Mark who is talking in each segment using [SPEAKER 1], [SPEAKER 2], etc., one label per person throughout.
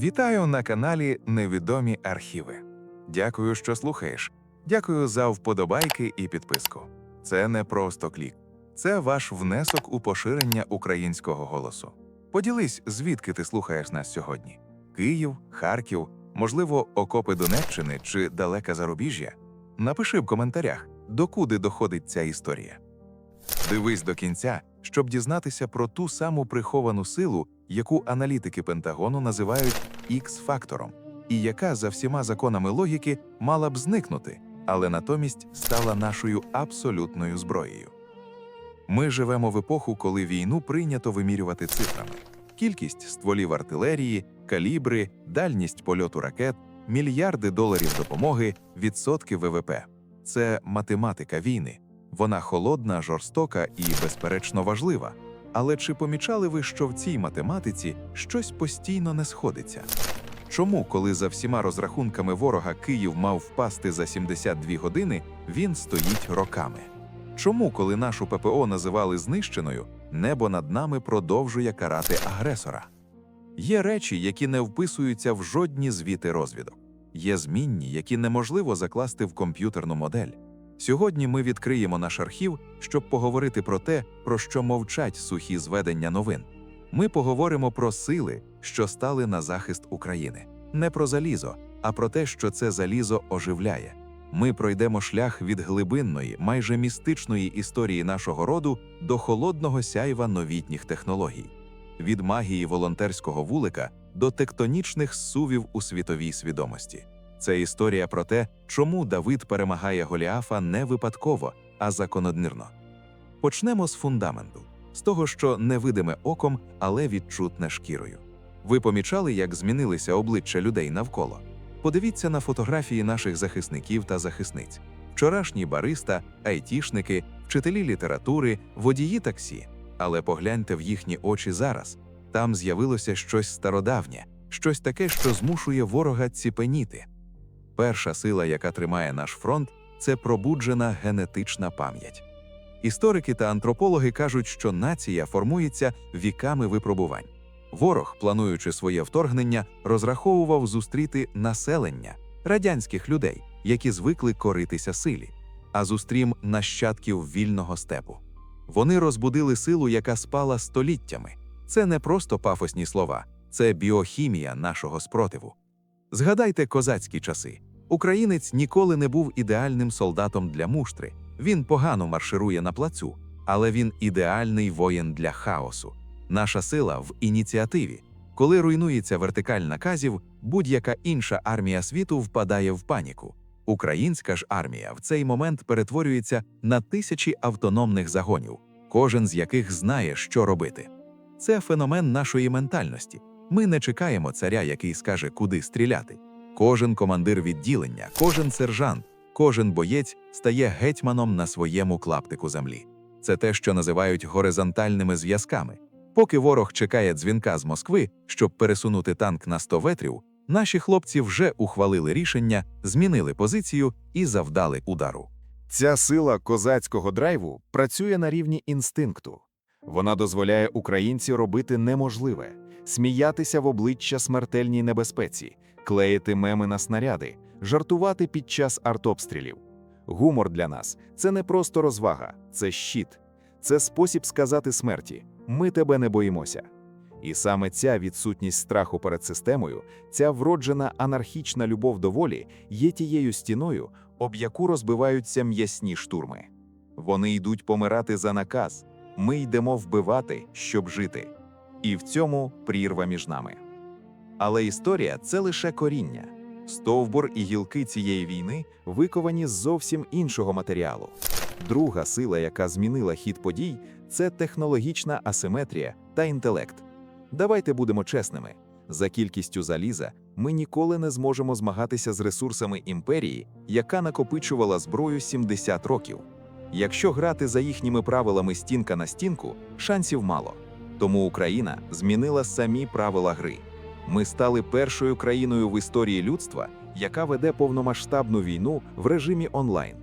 [SPEAKER 1] Вітаю на каналі Невідомі архіви. Дякую, що слухаєш. Дякую за вподобайки і підписку. Це не просто клік, це ваш внесок у поширення українського голосу. Поділись, звідки ти слухаєш нас сьогодні: Київ, Харків, можливо, окопи Донеччини чи далеке зарубіжжя. Напиши в коментарях, докуди доходить ця історія. Дивись до кінця, щоб дізнатися про ту саму приховану силу, яку аналітики Пентагону називають Х-фактором, і яка за всіма законами логіки мала б зникнути, але натомість стала нашою абсолютною зброєю. Ми живемо в епоху, коли війну прийнято вимірювати цифрами: кількість стволів артилерії, калібри, дальність польоту ракет, мільярди доларів допомоги, відсотки ВВП. Це математика війни. Вона холодна, жорстока і, безперечно, важлива. Але чи помічали ви, що в цій математиці щось постійно не сходиться? Чому, коли за всіма розрахунками ворога Київ мав впасти за 72 години, він стоїть роками? Чому, коли нашу ППО називали знищеною, небо над нами продовжує карати агресора? Є речі, які не вписуються в жодні звіти розвідок. Є змінні, які неможливо закласти в комп'ютерну модель. Сьогодні ми відкриємо наш архів, щоб поговорити про те, про що мовчать сухі зведення новин. Ми поговоримо про сили, що стали на захист України, не про залізо, а про те, що це залізо оживляє. Ми пройдемо шлях від глибинної, майже містичної історії нашого роду до холодного сяйва новітніх технологій, від магії волонтерського вулика до тектонічних сувів у світовій свідомості. Це історія про те, чому Давид перемагає Голіафа не випадково, а закономірно. Почнемо з фундаменту, з того, що невидиме оком, але відчутне шкірою. Ви помічали, як змінилися обличчя людей навколо? Подивіться на фотографії наших захисників та захисниць: вчорашні бариста, айтішники, вчителі літератури, водії таксі. Але погляньте в їхні очі зараз. Там з'явилося щось стародавнє, щось таке, що змушує ворога ціпеніти. Перша сила, яка тримає наш фронт, це пробуджена генетична пам'ять. Історики та антропологи кажуть, що нація формується віками випробувань. Ворог, плануючи своє вторгнення, розраховував зустріти населення радянських людей, які звикли коритися силі, а зустрім нащадків вільного степу. Вони розбудили силу, яка спала століттями. Це не просто пафосні слова, це біохімія нашого спротиву. Згадайте козацькі часи. Українець ніколи не був ідеальним солдатом для муштри. Він погано марширує на плацу, але він ідеальний воїн для хаосу. Наша сила в ініціативі. Коли руйнується вертикаль наказів, будь-яка інша армія світу впадає в паніку. Українська ж армія в цей момент перетворюється на тисячі автономних загонів, кожен з яких знає, що робити. Це феномен нашої ментальності. Ми не чекаємо царя, який скаже, куди стріляти. Кожен командир відділення, кожен сержант, кожен боєць стає гетьманом на своєму клаптику землі. Це те, що називають горизонтальними зв'язками. Поки ворог чекає дзвінка з Москви, щоб пересунути танк на 100 ветрів, наші хлопці вже ухвалили рішення, змінили позицію і завдали удару.
[SPEAKER 2] Ця сила козацького драйву працює на рівні інстинкту. Вона дозволяє українці робити неможливе, сміятися в обличчя смертельній небезпеці, клеїти меми на снаряди, жартувати під час артобстрілів. Гумор для нас це не просто розвага, це щит, це спосіб сказати смерті: ми тебе не боїмося. І саме ця відсутність страху перед системою, ця вроджена анархічна любов до волі є тією стіною, об яку розбиваються м'ясні штурми. Вони йдуть помирати за наказ, ми йдемо вбивати, щоб жити. І в цьому прірва між нами. Але історія це лише коріння. Стовбур і гілки цієї війни виковані з зовсім іншого матеріалу. Друга сила, яка змінила хід подій, це технологічна асиметрія та інтелект. Давайте будемо чесними: за кількістю заліза ми ніколи не зможемо змагатися з ресурсами імперії, яка накопичувала зброю 70 років. Якщо грати за їхніми правилами стінка на стінку, шансів мало. Тому Україна змінила самі правила гри. Ми стали першою країною в історії людства, яка веде повномасштабну війну в режимі онлайн.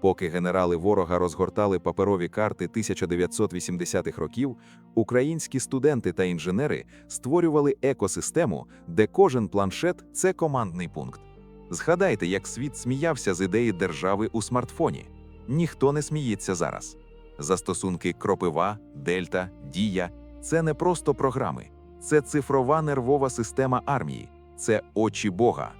[SPEAKER 2] Поки генерали ворога розгортали паперові карти 1980-х років, українські студенти та інженери створювали екосистему, де кожен планшет це командний пункт. Згадайте, як світ сміявся з ідеї держави у смартфоні. Ніхто не сміється зараз. Застосунки Кропива, Дельта, Дія це не просто програми, це цифрова нервова система армії, це очі Бога.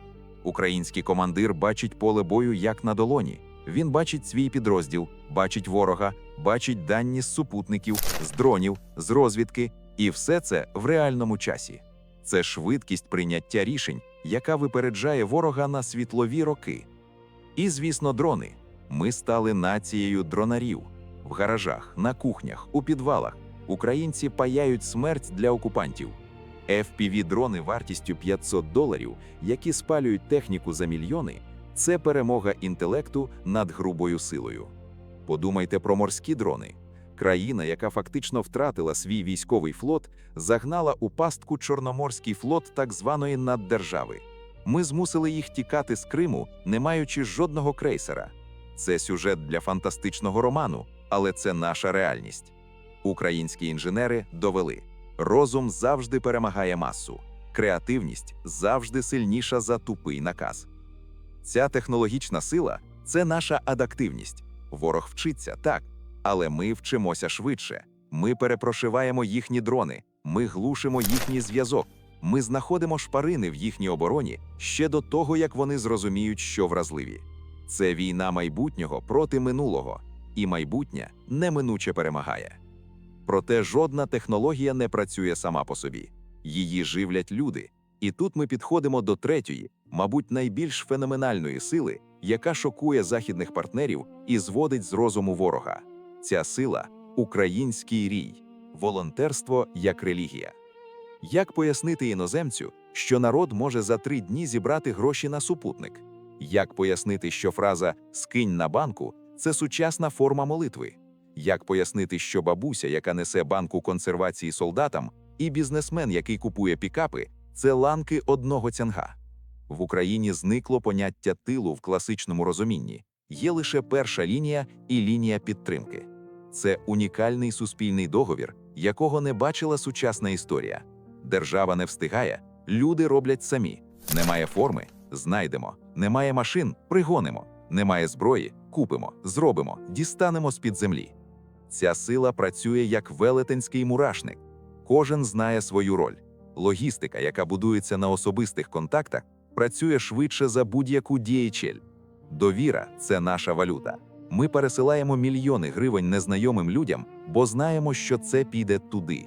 [SPEAKER 2] Український командир бачить поле бою як на долоні. Він бачить свій підрозділ, бачить ворога, бачить дані з супутників, з дронів, з розвідки, і все це в реальному часі. Це швидкість прийняття рішень, яка випереджає ворога на світлові роки. І, звісно, дрони. Ми стали нацією дронарів. В гаражах, на кухнях, у підвалах українці паяють смерть для окупантів. FPV-дрони вартістю 500 доларів, які спалюють техніку за мільйони, це перемога інтелекту над грубою силою. Подумайте про морські дрони. Країна, яка фактично втратила свій військовий флот, загнала у пастку Чорноморський флот так званої наддержави. Ми змусили їх тікати з Криму, не маючи жодного крейсера. Це сюжет для фантастичного роману, але це наша реальність. Українські інженери довели: розум завжди перемагає масу, креативність завжди сильніша за тупий наказ. Ця технологічна сила це наша адаптивність. Ворог вчиться так, але ми вчимося швидше. Ми перепрошиваємо їхні дрони, ми глушимо їхній зв'язок, ми знаходимо шпарини в їхній обороні ще до того, як вони зрозуміють, що вразливі. Це війна майбутнього проти минулого, і майбутнє неминуче перемагає. Проте жодна технологія не працює сама по собі. Її живлять люди. І тут ми підходимо до третьої, мабуть, найбільш феноменальної сили, яка шокує західних партнерів і зводить з розуму ворога. Ця сила український рій, волонтерство як релігія. Як пояснити іноземцю, що народ може за три дні зібрати гроші на супутник? Як пояснити, що фраза скинь на банку це сучасна форма молитви? Як пояснити, що бабуся, яка несе банку консервації солдатам, і бізнесмен, який купує пікапи, це ланки одного цянга? В Україні зникло поняття тилу в класичному розумінні. Є лише перша лінія і лінія підтримки. Це унікальний суспільний договір, якого не бачила сучасна історія. Держава не встигає, люди роблять самі. Немає форми знайдемо. Немає машин пригонимо. Немає зброї купимо, зробимо, дістанемо з-під землі. Ця сила працює як велетенський мурашник. Кожен знає свою роль. Логістика, яка будується на особистих контактах, працює швидше за будь-яку DHL. Довіра це наша валюта. Ми пересилаємо мільйони гривень незнайомим людям, бо знаємо, що це піде туди.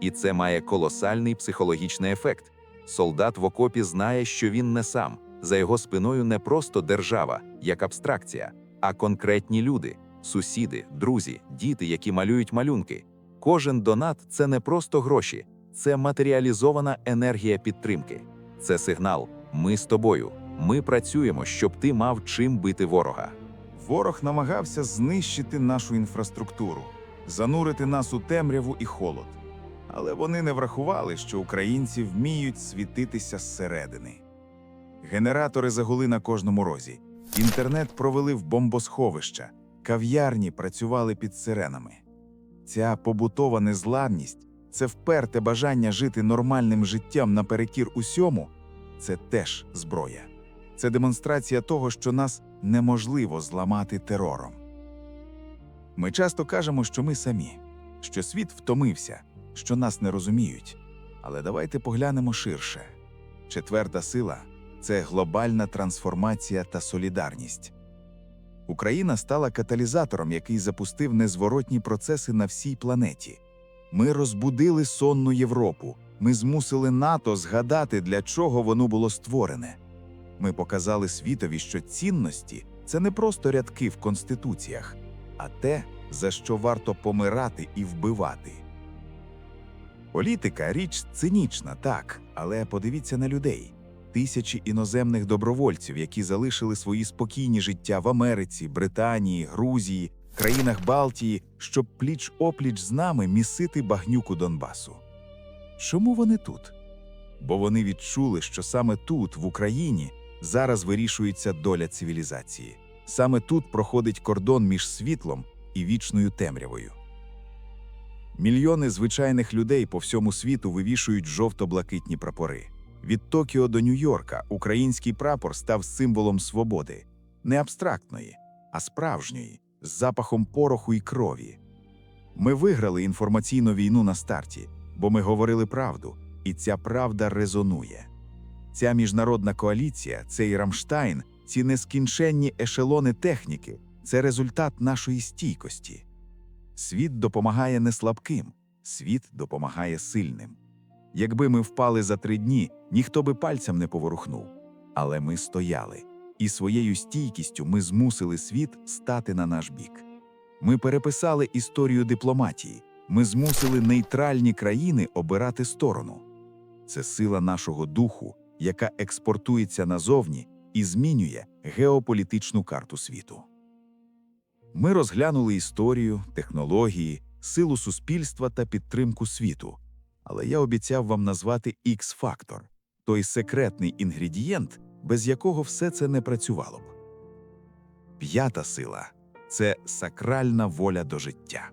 [SPEAKER 2] І це має колосальний психологічний ефект. Солдат в окопі знає, що він не сам. За його спиною не просто держава, як абстракція, а конкретні люди, сусіди, друзі, діти, які малюють малюнки. Кожен донат це не просто гроші, це матеріалізована енергія підтримки. Це сигнал: ми з тобою. Ми працюємо, щоб ти мав чим бити ворога.
[SPEAKER 3] Ворог намагався знищити нашу інфраструктуру, занурити нас у темряву і холод. Але вони не врахували, що українці вміють світитися зсередини. Генератори загули на кожному розі, інтернет провели в бомбосховища, кав'ярні працювали під сиренами. Ця побутова незламність, це вперте бажання жити нормальним життям наперекір усьому це теж зброя. Це демонстрація того, що нас неможливо зламати терором. Ми часто кажемо, що ми самі, що світ втомився, що нас не розуміють. Але давайте поглянемо ширше. Четверта сила це глобальна трансформація та солідарність. Україна стала каталізатором, який запустив незворотні процеси на всій планеті. Ми розбудили сонну Європу. Ми змусили НАТО згадати, для чого воно було створене. Ми показали світові, що цінності це не просто рядки в конституціях, а те, за що варто помирати і вбивати. Політика річ цинічна, так, але подивіться на людей. Тисячі іноземних добровольців, які залишили свої спокійні життя в Америці, Британії, Грузії, країнах Балтії, щоб пліч опліч з нами місити багнюку Донбасу. Чому вони тут? Бо вони відчули, що саме тут, в Україні, зараз вирішується доля цивілізації. Саме тут проходить кордон між світлом і вічною темрявою. Мільйони звичайних людей по всьому світу вивішують жовто-блакитні прапори. Від Токіо до Нью-Йорка український прапор став символом свободи, не абстрактної, а справжньої, з запахом пороху і крові. Ми виграли інформаційну війну на старті, бо ми говорили правду, і ця правда резонує. Ця міжнародна коаліція, цей Рамштайн, ці нескінченні ешелони техніки це результат нашої стійкості. Світ допомагає не слабким, світ допомагає сильним. Якби ми впали за три дні, ніхто би пальцем не поворухнув. Але ми стояли, і своєю стійкістю ми змусили світ стати на наш бік. Ми переписали історію дипломатії, ми змусили нейтральні країни обирати сторону. Це сила нашого духу, яка експортується назовні і змінює геополітичну карту світу. Ми розглянули історію, технології, силу суспільства та підтримку світу. Але я обіцяв вам назвати X-фактор – той секретний інгредієнт, без якого все це не працювало б. П'ята сила це сакральна воля до життя,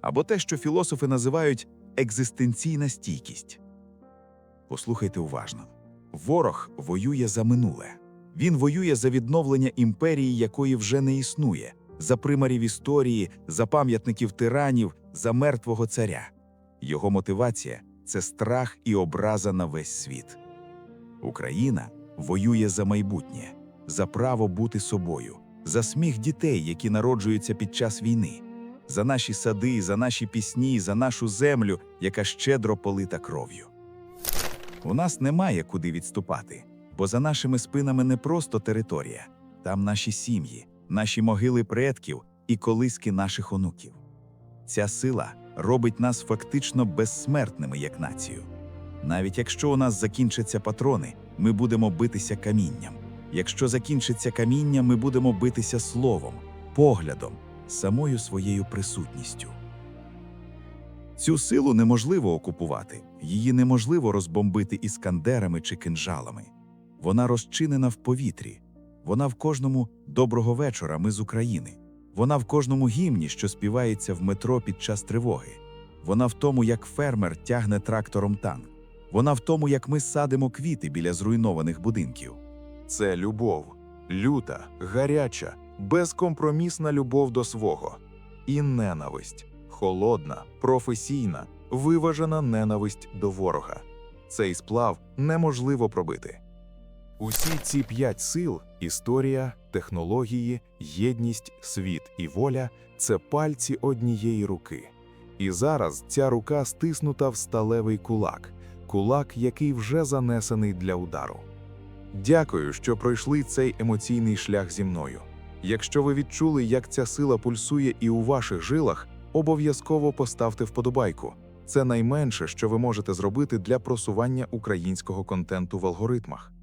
[SPEAKER 3] або те, що філософи називають екзистенційна стійкість. Послухайте уважно: ворог воює за минуле. Він воює за відновлення імперії, якої вже не існує, за примарів історії, за пам'ятників тиранів, за мертвого царя. Його мотивація це страх і образа на весь світ. Україна воює за майбутнє, за право бути собою, за сміх дітей, які народжуються під час війни, за наші сади, за наші пісні, за нашу землю, яка щедро полита кров'ю. У нас немає куди відступати, бо за нашими спинами не просто територія, там наші сім'ї, наші могили предків і колиски наших онуків. Ця сила робить нас фактично безсмертними як націю. Навіть якщо у нас закінчаться патрони, ми будемо битися камінням. Якщо закінчиться каміння, ми будемо битися словом, поглядом, самою своєю присутністю. Цю силу неможливо окупувати, її неможливо розбомбити іскандерами чи кинжалами. Вона розчинена в повітрі, вона в кожному доброго вечора ми з України. Вона в кожному гімні, що співається в метро під час тривоги. Вона в тому, як фермер тягне трактором танк. Вона в тому, як ми садимо квіти біля зруйнованих будинків.
[SPEAKER 1] Це любов, люта, гаряча, безкомпромісна любов до свого. І ненависть, холодна, професійна, виважена ненависть до ворога. Цей сплав неможливо пробити. Усі ці п'ять сил історія, технології, єдність, світ і воля це пальці однієї руки. І зараз ця рука стиснута в сталевий кулак, кулак, який вже занесений для удару. Дякую, що пройшли цей емоційний шлях зі мною. Якщо ви відчули, як ця сила пульсує і у ваших жилах, обов'язково поставте вподобайку. Це найменше, що ви можете зробити для просування українського контенту в алгоритмах.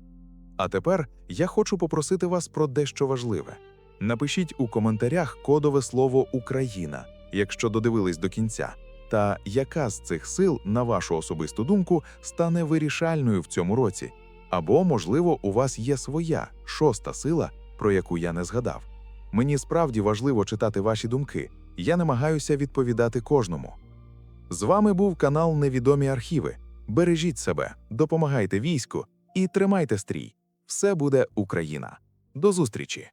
[SPEAKER 1] А тепер я хочу попросити вас про дещо важливе. Напишіть у коментарях кодове слово Україна, якщо додивились до кінця, та яка з цих сил, на вашу особисту думку, стане вирішальною в цьому році. Або, можливо, у вас є своя шоста сила, про яку я не згадав. Мені справді важливо читати ваші думки. Я намагаюся відповідати кожному. З вами був канал Невідомі Архіви. Бережіть себе, допомагайте війську і тримайте стрій. Все буде Україна. До зустрічі!